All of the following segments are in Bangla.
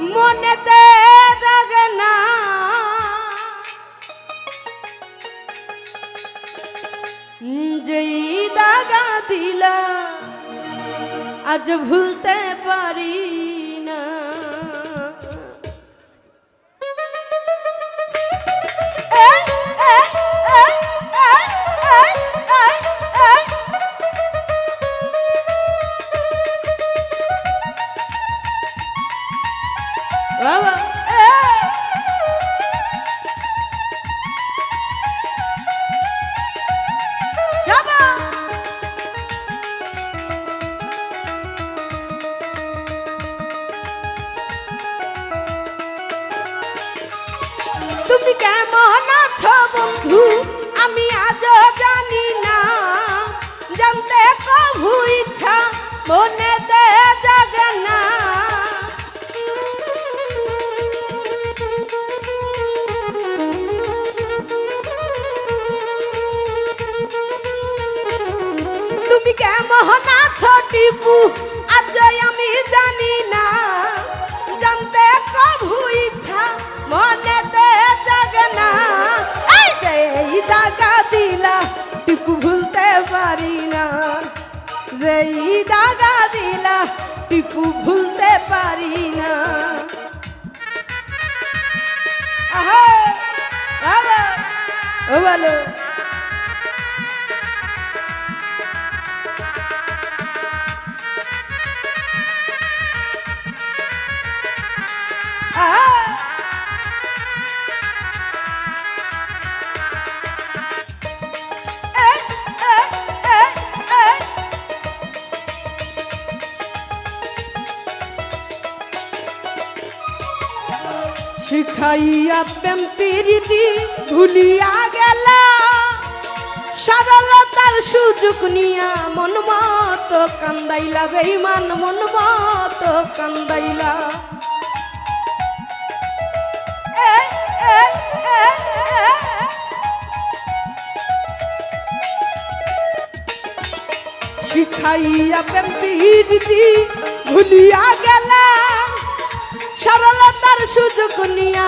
মনেতে জাগে না। যেই দাগা দিলা আজ ভুলতে পারি। মনেতে দাগা দিলা টিপু ভুলতে পারি না। আহা ও বলো শিখাইয়া প্রেম প্রীতি ভুলিয়া গেল। সরলতার সুযোগ নিয়া মন মতো কান্দাইলা বেইমান মন মতো কান্দাইলা। শিখাইয়া প্রেম প্রীতি ভুলিয়া গেলা। সরলতার সুযোগ নিয়া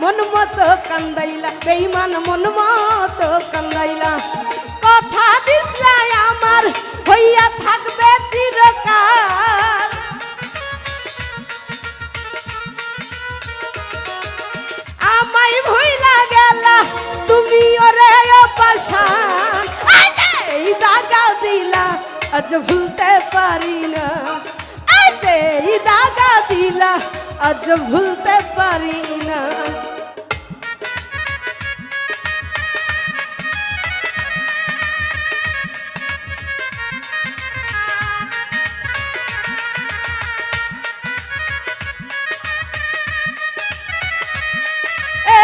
মন মতো কান্দাইলা বেইমান মন মতো কান্দাইলা। কথা দিসলাই আমার, হইয়া থাকবে আজ ভুলতে পারি না। এ,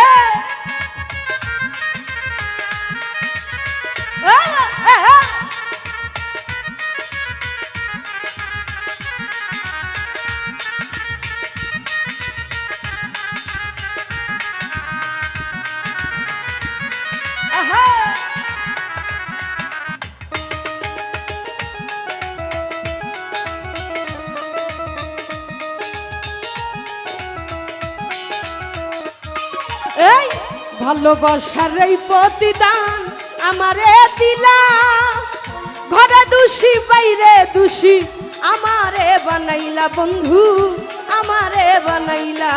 ভালোবাসার এই প্রতিদান আমারে দিলা। ঘরে দোষী, বাইরে দোষী, আমারে বানাইলা বন্ধু, আমারে বানাইলা।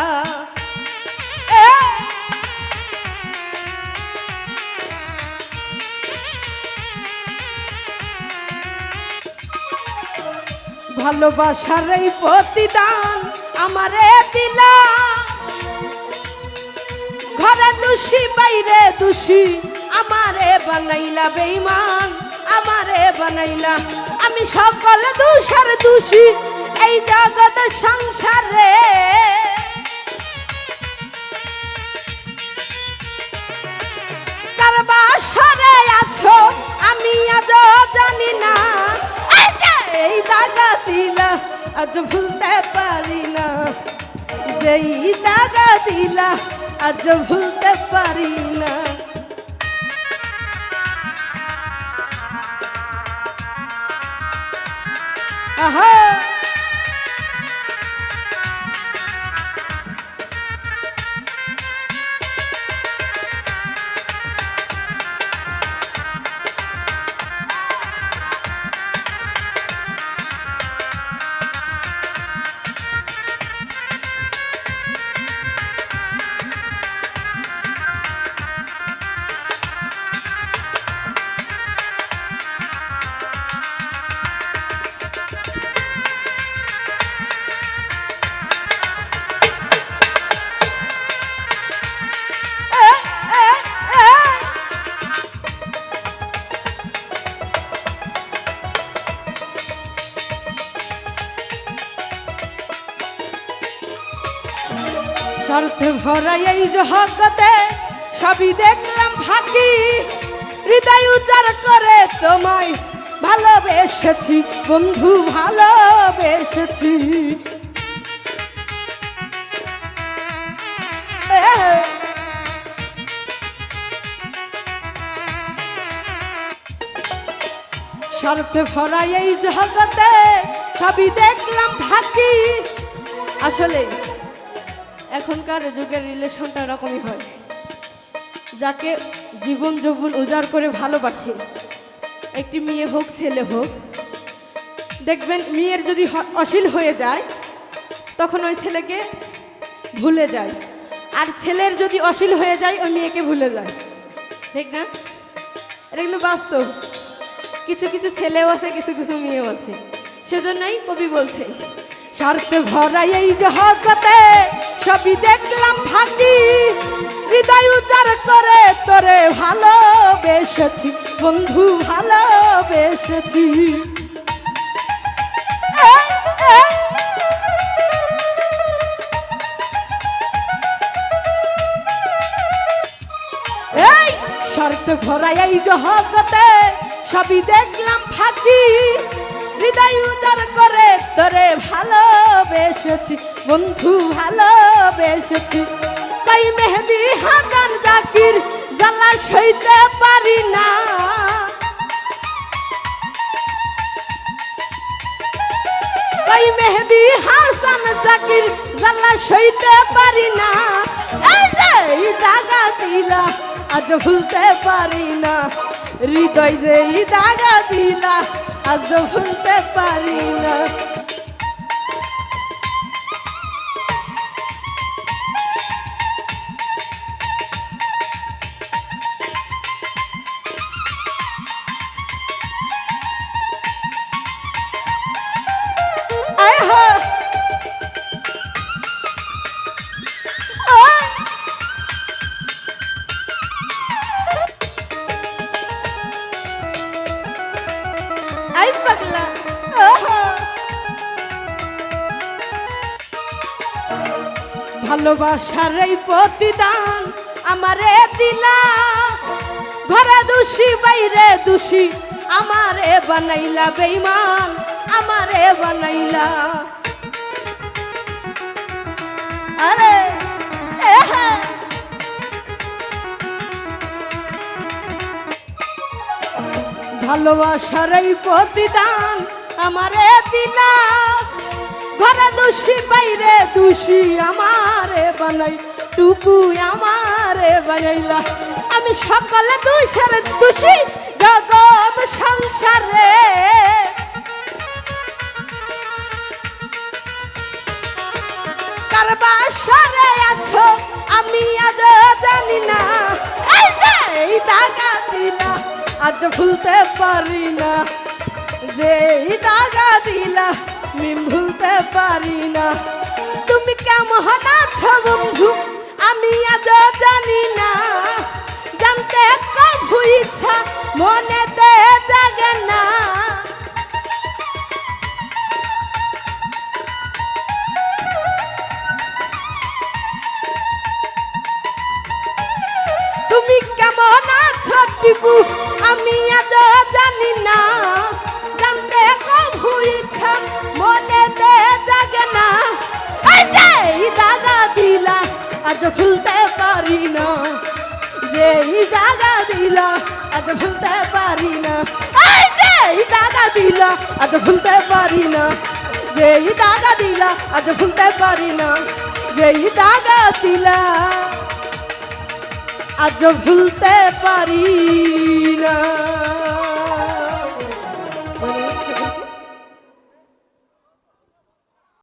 ভালোবাসার এই প্রতিদান আমারে দিলা। ঘরে দোষী, বাইরে দোষী। আমারে বানাইলা বেইমান আমারে বানাইলা। আমি সকল দোষার দোষী, এই জগৎ সংসারে। কার আছো, আমি আজ জানি না। এই দাগা দিলা আজ ভুলতে পারি না যেই দাগা দিলা আজ ভুলতে পারি না। আহা! স্বার্থে ভরা এই জগতে, সবই দেখলাম ফাঁকি। হৃদয় উজাড় করে তোমায় ভালোবেসেছি, বন্ধু, ভালোবেসেছি। স্বার্থে ভরা এই জগতে, সবই দেখলাম ফাঁকি। আসলে এখনকার যুগের রিলেশনটা এরকমই হয়। যাকে জীবন যৌবন উজাড় করে ভালোবাসে, একটি মেয়ে হোক, ছেলে হোক, দেখবেন মেয়ের যদি অশীল হয়ে যায়, তখন ওই ছেলেকে ভুলে যায়। আর ছেলের যদি অশীল হয়ে যায়, ওই মেয়েকে ভুলে যায়। ঠিক না? এটা কিন্তু বাস্তব। কিছু কিছু ছেলেও আছে, কিছু কিছু মেয়েও আছে। সেজন্যই কবি বলছে, স্বার্থে ভরা এই যে জগতে সবই দেখলাম ফাঁকি হৃদয় উজাড় করে তোরে ভালোবেসেছি বন্ধু ভালোবেসেছি। এই, শর্ত ভরা এই জগতে সবই দেখলাম ফাঁকি হৃদয় উজাড় করে, তোরে ভালোবেসেছি, বন্ধু ভালোবেসেছি। তাই মেহেদি হাসান জাকির জ্বালা সইতে পারি না। তাই মেহেদি হাসান জাকির জ্বালা সইতে পারি না। এই যে দাগা দিলা আজ ভুলতে পারি না। হৃদয় যে দাগা দিলা আজ ভুলতে পারি না। ভালোবাসার এই প্রতিদান আমারে দিলা। ঘরে দোষী, বাইরে দোষী, আমারে বানাইলা বেইমান আমারে বানাইলা। আরে ভালোবাসার এই প্রতিদান আমারে দিলা। ঘরে দোষী বাইরে দোষী আমারে বানাই টুকু আমারে বানাইলা। আমি সকালে দোষের দোষী আছো বন্ধু, আমি আজ জানি না। জানতে কভু ইচ্ছা, মনেতে জাগে না। তুমি কেমন আছো টিপু? আমি আজ জানি না। জানতে কভু ইচ্ছা মনে দে জাগে না। এই যে এই দাগা দিলা, আজ ভুলতে পারি না যে এই দাগা দিলা, আজ ভুলতে পারি না এই যে এই দাগা দিলা, আজ ভুলতে পারি না যে এই দাগা দিলা, আজ ভুলতে পারি না যে এই দিলা, আজ ভুলতে পারি না